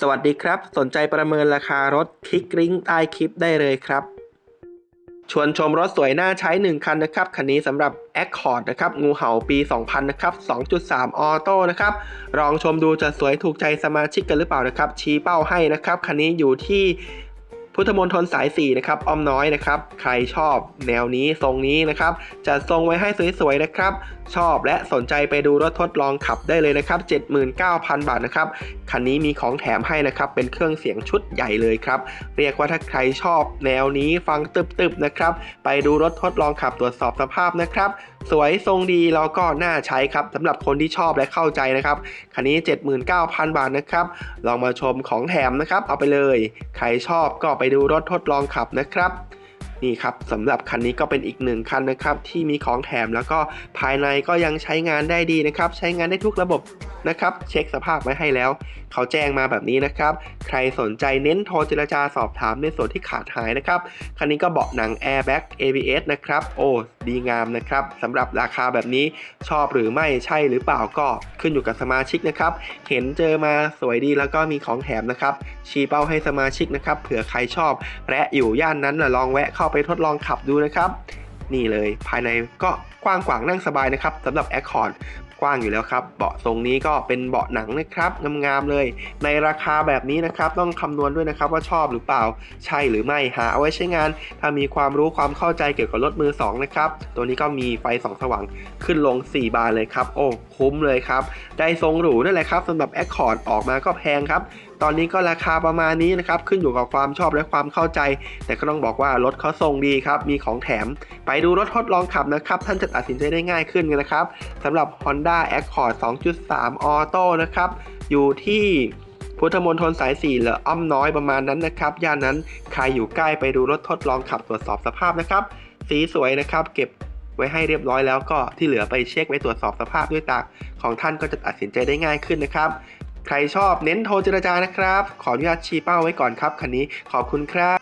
สวัสดีครับ สนใจประเมินราคารถคลิกลิงก์ใต้คลิปได้เลยครับ ชวนชมรถสวยน่าใช้ 1 คันนะครับ คันนี้สำหรับ Accord นะครับ งูเห่าปี 2000 นะครับ 2.3 ออโต้นะครับลองชมดูจะสวยถูกใจสมาชิกกันหรือเปล่านะครับ ชี้เป้าให้นะครับ คันนี้อยู่ที่ พุทธมณฑลสาย4นะครับอ้อมน้อยนะครับ ใครชอบแนวนี้ทรงนี้นะครับจะทรงไว้ให้สวยๆนะครับ ชอบและสนใจไปดูรถทดลองขับได้เลยนะครับ 79,000 บาทนะครับคันนี้มีของแถมให้นะครับ เป็นเครื่องเสียงชุดใหญ่เลยครับ เรียกว่าถ้าใครชอบแนวนี้ฟังตึบๆนะครับ ไปดูรถทดลองขับตรวจสอบสภาพนะครับ สวยทรงดีแล้วก็น่าใช้ครับสำหรับคนที่ชอบและเข้าใจนะครับคันนี้ 79,000 บาทนะครับลองมาชมของแถมนะครับ เอาไปเลย ใครชอบก็ไปดูรถทดลองขับนะครับนี่ครับสำหรับคันนี้ก็เป็นอีกหนึ่งคันนะครับที่มีของแถมแล้วก็ภายในก็ยังใช้งานได้ดีนะครับ ใช้งานได้ทุกระบบ นะครับ เช็คสภาพไว้ให้แล้ว เขาแจ้งมาแบบนี้นะครับ ใครสนใจเน้นโทรเจรจาสอบถามในส่วนที่ขาดหายนะครับ คันนี้ก็เบาะหนัง Airbag ABS นะครับ โอ้ดีงามนะครับสำหรับราคาแบบนี้ชอบหรือไม่ใช่หรือเปล่าก็ขึ้นอยู่กับสมาชิกนะครับ เห็นเจอมาสวยดีแล้วก็มีของแถมนะครับชี้เป้าให้สมาชิกนะครับเผื่อใครชอบ และอยู่ย่านนั้นนะลองแวะเข้าไปทดลองขับดูนะครับนี่เลยภายในก็กว้างขวางนั่งสบายนะครับสำหรับ Accord ว้างอยู่แล้วครับ เบาะทรงนี้ก็เป็นเบาะหนังนะครับงามๆเลย ในราคาแบบนี้นะครับต้องคำนวณด้วยนะครับว่าชอบหรือเปล่า ใช่หรือไม่หาเอาไว้ใช้งาน ถ้ามีความรู้ความเข้าใจเกี่ยวกับรถมือสองนะครับตัวนี้ก็มีไฟสองสว่างขึ้นลง 4 บานเลยครับ โอ้คุ้มเลยครับ ได้ทรงหรูนั่นแหละครับสำหรับ Accord ออกมาก็แพงครับตอนนี้ก็ราคาประมาณนี้นะครับ ขึ้นอยู่กับความชอบและความเข้าใจ แต่ก็ต้องบอกว่ารถเขาทรงดีครับ มีของแถม ไปดูรถทดลองขับนะครับ ท่านจะตัดสินใจได้ง่ายขึ้นนะครับสำหรับ Honda Accord 2.3 Auto นะครับ อยู่ที่พุทธมณฑลสาย4หรืออ้อมน้อยประมาณนั้นนะครับ ย่านนั้นใครอยู่ใกล้ไปดูรถทดลองขับตรวจสอบสภาพนะครับ สีสวยนะครับเก็บไว้ให้เรียบร้อยแล้วก็ที่เหลือไปเช็คไว้ตรวจสอบสภาพด้วยตาของท่านก็จะตัดสินใจได้ง่ายขึ้นนะครับ ใครชอบเน้นโทรเจรจานะครับ ขออนุญาตชี้เป้าไว้ก่อนครับคันนี้ขอบคุณครับ